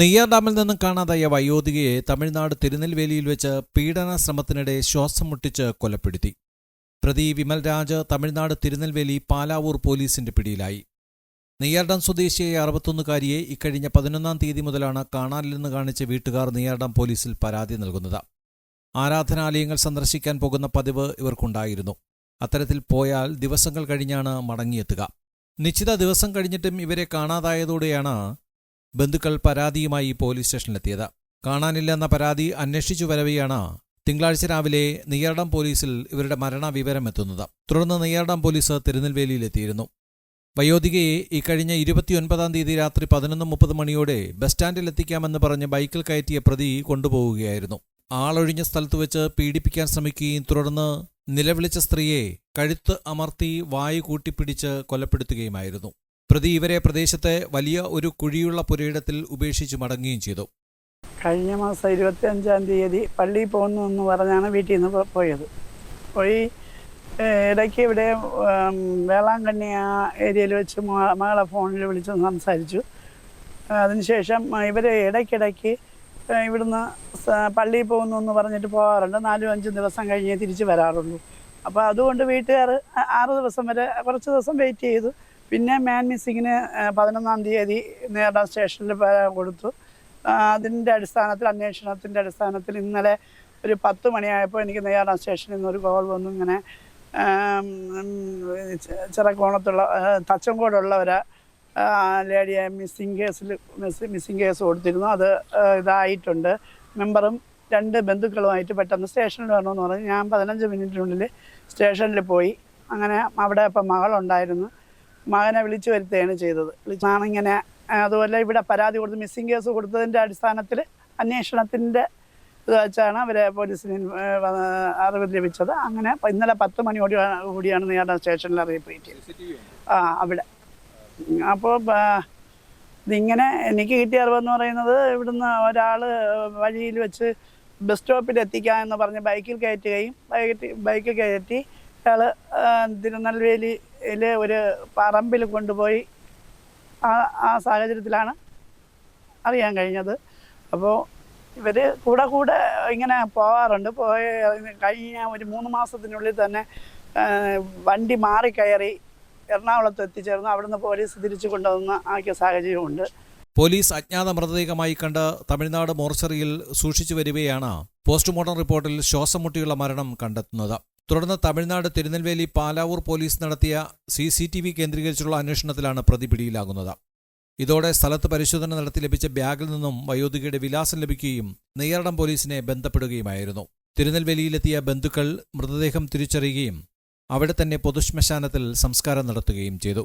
നെയ്യാർ ഡാമിൽ നിന്നും കാണാതായ വയോധികയെ തമിഴ്നാട് തിരുനെൽവേലിയിൽ വെച്ച് പീഡന ശ്രമത്തിനിടെ ശ്വാസം മുട്ടിച്ച് കൊലപ്പെടുത്തി. പ്രതി വിമൽ രാജ് തമിഴ്നാട് തിരുനെൽവേലി പാലാവൂർ പോലീസിന്റെ പിടിയിലായി. നെയ്യാർ ഡാം സ്വദേശിയായ അറുപത്തൊന്നുകാരിയെ ഇക്കഴിഞ്ഞ പതിനൊന്നാം തീയതി മുതലാണ് കാണാനില്ലെന്ന് കാണിച്ച് വീട്ടുകാർ നെയ്യാർ ഡാം പോലീസിൽ പരാതി നൽകുന്നത്. ആരാധനാലയങ്ങൾ സന്ദർശിക്കാൻ പോകുന്ന പതിവ് ഇവർക്കുണ്ടായിരുന്നു. അത്തരത്തിൽ പോയാൽ ദിവസങ്ങൾ കഴിഞ്ഞാണ് മടങ്ങിയെത്തുക. നിശ്ചിത ദിവസം കഴിഞ്ഞിട്ടും ഇവരെ കാണാതായതോടെയാണ് ബന്ധുക്കൾ പരാതിയുമായി പോലീസ് സ്റ്റേഷനിലെത്തിയത്. കാണാനില്ലെന്ന പരാതി അന്വേഷിച്ചു വരവെയാണ് തിങ്കളാഴ്ച രാവിലെ നെയ്യാർഡം പോലീസിൽ ഇവരുടെ മരണവിവരം എത്തുന്നത്. തുടർന്ന് നെയ്യാർഡം പോലീസ് തിരുനെൽവേലിയിലെത്തിയിരുന്നു. വയോധികയെ ഇക്കഴിഞ്ഞ ഇരുപത്തിയൊൻപതാം തീയതി രാത്രി പതിനൊന്ന് മുപ്പത് മണിയോടെ ബസ് സ്റ്റാൻഡിൽ എത്തിക്കാമെന്ന് പറഞ്ഞ് ബൈക്കിൽ കയറ്റിയ പ്രതി കൊണ്ടുപോവുകയായിരുന്നു. ആളൊഴിഞ്ഞ സ്ഥലത്ത് വെച്ച് പീഡിപ്പിക്കാൻ ശ്രമിക്കുകയും തുടർന്ന് നിലവിളിച്ച സ്ത്രീയെ കഴുത്ത് അമർത്തി വായു കൂട്ടിപ്പിടിച്ച് കൊലപ്പെടുത്തുകയുമായിരുന്നു. പ്രതി ഇവരെ പ്രദേശത്തെ വലിയ ഒരു കുഴിയുള്ള പുരയിടത്തിൽ ഉപേക്ഷിച്ച് മടങ്ങുകയും ചെയ്തു. കഴിഞ്ഞ മാസം ഇരുപത്തി അഞ്ചാം തീയതി പള്ളിയിൽ പോകുന്നു എന്ന് പറഞ്ഞാണ് വീട്ടിൽ നിന്ന് പോയത്. പോയി ഇടയ്ക്ക് ഇവിടെ വേളാങ്കണ്ണി ആ ഏരിയയിൽ വെച്ച് മകളെ ഫോണിൽ വിളിച്ച് സംസാരിച്ചു. അതിനുശേഷം ഇവർ ഇടയ്ക്കിടയ്ക്ക് ഇവിടുന്ന് പള്ളിയിൽ പോകുന്നു എന്ന് പറഞ്ഞിട്ട് പോകാറുണ്ട്. നാലും അഞ്ചും ദിവസം കഴിഞ്ഞേ തിരിച്ച് വരാറുള്ളൂ. അപ്പോൾ അതുകൊണ്ട് വീട്ടുകാർ ആറ് ദിവസം വരെ കുറച്ച് ദിവസം വെയിറ്റ് ചെയ്തു. പിന്നെ മാൻ മിസ്സിങ്ങിന് പതിനൊന്നാം തീയതി നേരിടാൻ സ്റ്റേഷനിൽ കൊടുത്തു. അതിന്റെ അടിസ്ഥാനത്തിൽ അന്വേഷണത്തിന്റെ അടിസ്ഥാനത്തിൽ ഇന്നലെ ഒരു പത്ത് മണിയായപ്പോൾ എനിക്ക് നെയ്യാറാം സ്റ്റേഷനിൽ നിന്ന് ഒരു കോൾ വന്നു. ഇങ്ങനെ ആം, തച്ചങ്കോടുള്ള ഒരു ചിറക്കോണത്തുള്ള ലേഡിയെ മിസ്സിങ് കേസിൽ മിസ്സിങ് കേസ് കൊടുത്തിരുന്നു. അത് ഇതായിട്ടുണ്ട്. മെമ്പറും രണ്ട് ബന്ധുക്കളുമായിട്ട് പെട്ടെന്ന് സ്റ്റേഷനിൽ വരണമെന്ന് പറഞ്ഞു. ഞാൻ പതിനഞ്ച് മിനിറ്റിനുള്ളിൽ സ്റ്റേഷനിൽ പോയി. അങ്ങനെ അവിടെ ഇപ്പം മകളുണ്ടായിരുന്നു. മകനെ വിളിച്ചു വരുത്തുകയാണ് ചെയ്തത്. വിളിച്ചാണ് ഇങ്ങനെ അതുപോലെ ഇവിടെ പരാതി കൊടുത്ത് മിസ്സിംഗ് കേസ് കൊടുത്തതിന്റെ അടിസ്ഥാനത്തിൽ അന്വേഷണത്തിന്റെ ഇത് വെച്ചാണ് അവരെ പോലീസിന് അറിവ് ലഭിച്ചത്. അങ്ങനെ ഇന്നലെ പത്ത് മണിയോട് കൂടിയാണ് നിങ്ങളുടെ സ്റ്റേഷനിൽ അറിയിപ്പ് കിട്ടിയത് ആ അവിടെ. അപ്പോൾ ഇതിങ്ങനെ എനിക്ക് കിട്ടിയ അറിവെന്ന് പറയുന്നത് ഇവിടുന്ന് ഒരാൾ വഴിയിൽ വെച്ച് ബസ് സ്റ്റോപ്പിൽ എത്തിക്കാം എന്ന് പറഞ്ഞ് ബൈക്കിൽ കയറ്റുകയും ബൈക്കിൽ ബൈക്കിൽ കയറ്റി അയാൾ തിരുനെൽവേലിയിലെ ഒരു പറമ്പിൽ കൊണ്ടുപോയി ആ ആ സാഹചര്യത്തിലാണ് അറിയാൻ കഴിഞ്ഞത്. അപ്പോൾ ഇവർ കൂടെ കൂടെ ഇങ്ങനെ പോകാറുണ്ട് പോയി കഴിഞ്ഞ ഒരു മൂന്ന് മാസത്തിനുള്ളിൽ തന്നെ വണ്ടി മാറിക്കയറി എറണാകുളത്ത് എത്തിച്ചേർന്ന്. അവിടുന്ന് പോലീസ് തിരിച്ചു കൊണ്ടുവന്ന് ആക്കിയ സാഹചര്യമുണ്ട്. പോലീസ് അജ്ഞാത മൃതദേഹമായി കണ്ട് തമിഴ്നാട് മോർച്ചറിയിൽ സൂക്ഷിച്ചു വരികയാണ് പോസ്റ്റ്മോർട്ടം റിപ്പോർട്ടിൽ ശ്വാസം മുട്ടിയുള്ള മരണം കണ്ടെത്തുന്നത്. തുടർന്ന് തമിഴ്നാട് തിരുനെൽവേലി പാലാവൂർ പോലീസ് നടത്തിയ സി സി ടി വി കേന്ദ്രീകരിച്ചുള്ള അന്വേഷണത്തിലാണ് പ്രതി പിടിയിലാകുന്നത്. ഇതോടെ സ്ഥലത്ത് പരിശോധന നടത്തി ലഭിച്ച ബാഗിൽ നിന്നും വയോധികയുടെ വിലാസം ലഭിക്കുകയും നെയ്യാർടം പോലീസിനെ ബന്ധപ്പെടുകയുമായിരുന്നു. തിരുനെൽവേലിയിലെത്തിയ ബന്ധുക്കൾ മൃതദേഹം തിരിച്ചറിയുകയും അവിടെ തന്നെ പൊതുശ്മശാനത്തിൽ സംസ്കാരം നടത്തുകയും ചെയ്തു.